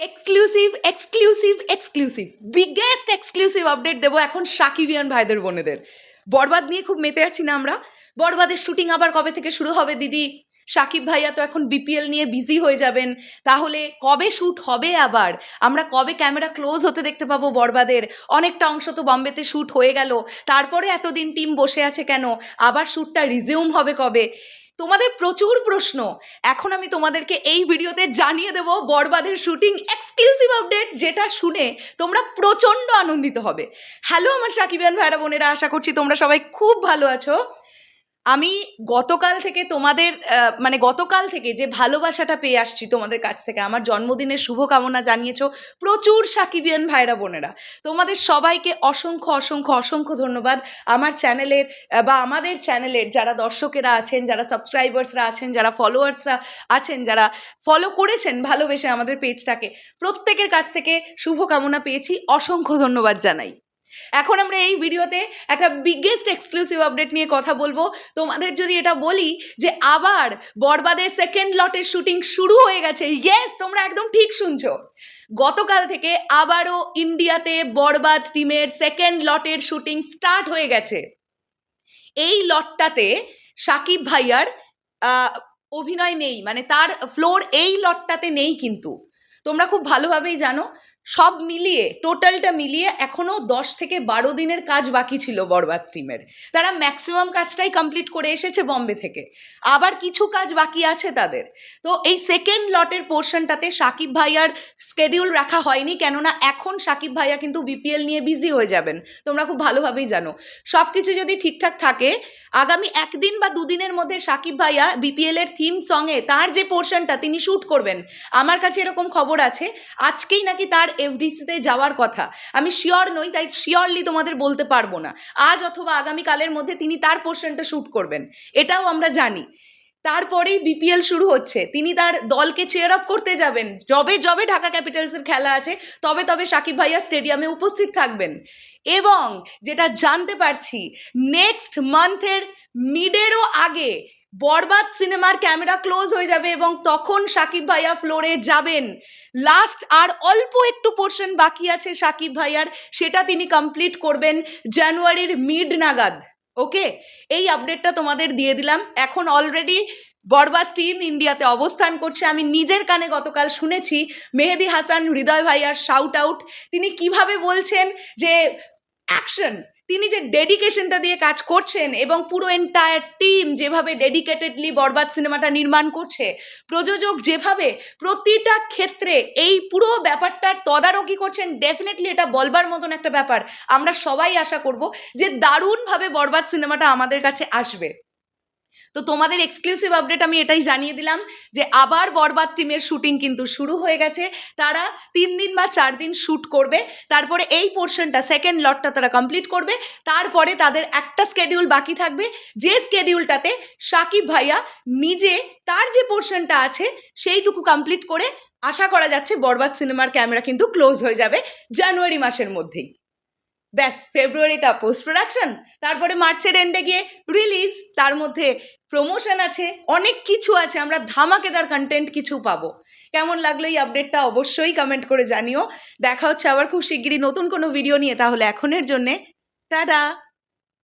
Exclusive exclusive exclusive biggest exclusive update দেবো এখন সাকিবিয়ান ভাইদের বোনেদের। বরবাদ নিয়ে খুব মেতে আছি না আমরা। বরবাদের শুটিং আবার কবে থেকে শুরু হবে দিদি? সাকিব ভাইয়া তো এখন বিপিএল নিয়ে বিজি হয়ে যাবেন। তাহলে কবে শ্যুট হবে আবার? আমরা কবে ক্যামেরা ক্লোজ হতে দেখতে পাবো বরবাদের? অনেকটা অংশ তো বম্বেতে শ্যুট হয়ে গেল। তারপরে এতদিন টিম বসে আছে কেন? আবার শ্যুটটা রিজিউম হবে কবে? তোমাদের প্রচুর প্রশ্ন। এখন আমি তোমাদেরকে এই ভিডিওতে জানিয়ে দেব বরবাদের শুটিং এক্সক্লুসিভ আপডেট যেটা শুনে তোমরা প্রচণ্ড আনন্দিত হবে। হ্যালো আমার সাকিবিয়ান ভাইরা বোনেরা, আশা করছি তোমরা সবাই খুব ভালো আছো। আমি গতকাল থেকে তোমাদের মানে গতকাল থেকে যে ভালোবাসাটা পেয়ে আসছি তোমাদের কাছ থেকে, আমার জন্মদিনের শুভকামনা জানিয়েছ প্রচুর সাকিবিয়ান ভাইরা বোনেরা। তোমাদের সবাইকে অসংখ্য অসংখ্য অসংখ্য ধন্যবাদ। আমার চ্যানেলের বা আমাদের চ্যানেলের যারা দর্শকেরা আছেন, যারা সাবস্ক্রাইবার্সরা আছেন, যারা ফলোয়ার্সরা আছেন, যারা ফলো করেছেন ভালোবেসে আমাদের পেজটাকে, প্রত্যেকের কাছ থেকে শুভকামনা পেয়েছি। অসংখ্য ধন্যবাদ জানাই। এখন আমরা এই ভিডিওতে একটা বিগেস্ট এক্সক্লুসিভ আপডেট নিয়ে কথা বলব। তোমাদের যদি এটা বলি যে আবার বরবাদের সেকেন্ড লটের শুটিং শুরু হয়ে গেছে ইয়েস তোমরা একদম ঠিক শুনছো। গতকাল থেকে আবারও ইন্ডিয়াতে বরবাদ টিমের সেকেন্ড লটের শুটিং স্টার্ট হয়ে গেছে। এই লটটাতে সাকিব ভাইয়ার অভিনয় নেই মানে তার ফ্লোর এই লটটাতে নেই কিন্তু। তোমরা খুব ভালোভাবেই জানো সব মিলিয়ে টোটালটা মিলিয়ে এখনও দশ থেকে বারো দিনের কাজ বাকি ছিল বরবাদ টিমের। তারা ম্যাক্সিমাম কাজটাই কমপ্লিট করে এসেছে বম্বে থেকে। আবার কিছু কাজ বাকি আছে তাদের। তো এই সেকেন্ড লটের পোর্শনটাতে সাকিব ভাইয়ার স্কেডিউল রাখা হয়নি, কেননা এখন সাকিব ভাইয়া কিন্তু বিপিএল নিয়ে বিজি হয়ে যাবেন। তোমরা খুব ভালোভাবেই জানো। সব কিছু যদি ঠিকঠাক থাকে, আগামী একদিন বা দুদিনের মধ্যে সাকিব ভাইয়া বিপিএলের থিম সঙ্গে তার যে পোর্শনটা তিনি শ্যুট করবেন। আমার কাছে এরকম খবর আছে। আজকেই নাকি তার এফডিসিতে যাওয়ার কথা। আমি শিওর নই, তাই শিওরলি তোমাদের বলতে পারব না। আজ অথবা আগামীকালের মধ্যে তিনি তার পোর্শনটা শ্যুট করবেন। এটাও আমরা জানি। তারপরেই বিপিএল শুরু হচ্ছে। তিনি তার দলকে চেয়ার আপ করতে যাবেন। যবে যবে ঢাকা ক্যাপিটালসের খেলা আছে, তবে তবে সাকিব ভাইয়া স্টেডিয়ামে উপস্থিত থাকবেন। এবং যেটা জানতে পারছি নেক্সট মান্থের মিডেরও আগে বরবাদ সিনেমার ক্যামেরা ক্লোজ হয়ে যাবে এবং তখন সাকিব ভাইয়া ফ্লোরে যাবেন। লাস্ট আর অল্প একটু পোর্শন বাকি আছে সাকিব ভাইয়ার, সেটা তিনি কমপ্লিট করবেন জানুয়ারির মিড নাগাদ ওকে এই আপডেটটা তোমাদের দিয়ে দিলাম। এখন অলরেডি বরবাদ টিম ইন্ডিয়াতে অবস্থান করছে। আমি নিজের কানে গতকাল শুনেছি মেহেদি হাসান, হৃদয় ভাইয়ার শাউট আউট তিনি কীভাবে বলছেন যে অ্যাকশন তিনি যে ডেডিকেশনটা দিয়ে কাজ করছেন এবং পুরো এন্টায়ার টিম যেভাবে ডেডিকেটেডলি বরবাদ সিনেমাটা নির্মাণ করছে, প্রযোজক যেভাবে প্রতিটা ক্ষেত্রে এই পুরো ব্যাপারটার তদারকি করছেন ডেফিনেটলি এটা বলবার মতন একটা ব্যাপার। আমরা সবাই আশা করব যে দারুণভাবে বরবাদ সিনেমাটা আমাদের কাছে আসবে। তো তোমাদের এক্সক্লুসিভ আপডেট আমি এটাই জানিয়ে দিলাম যে আবার বরবাদ টিমের শুটিং কিন্তু শুরু হয়ে গেছে। তারা তিন দিন বা চার দিন শ্যুট করবে। তারপরে এই পোর্শনটা সেকেন্ড লটটা তারা কমপ্লিট করবে। তারপরে তাদের একটা স্কেডিউল বাকি থাকবে। যে স্কেডিউলটাতে সাকিব ভাইয়া নিজে তার যে পোর্শনটা আছে, সেইটুকু কমপ্লিট করে আশা করা যাচ্ছে বরবাদ সিনেমার ক্যামেরা কিন্তু ক্লোজ হয়ে যাবে জানুয়ারি মাসের মধ্যেই। ব্যাস ফেব্রুয়ারিটা পোস্ট প্রোডাকশন তারপরে মার্চের এন্ডে গিয়ে রিলিজ তার মধ্যে প্রমোশন আছে, অনেক কিছু আছে, আমরা ধামাকেদার কন্টেন্ট কিছু পাবো। কেমন লাগল এই আপডেটটা অবশ্যই কমেন্ট করে জানিও। দেখা হচ্ছে আবার খুব শিগগিরই নতুন কোনো ভিডিও নিয়ে, তাহলে এখনের জন্যে, টাটা!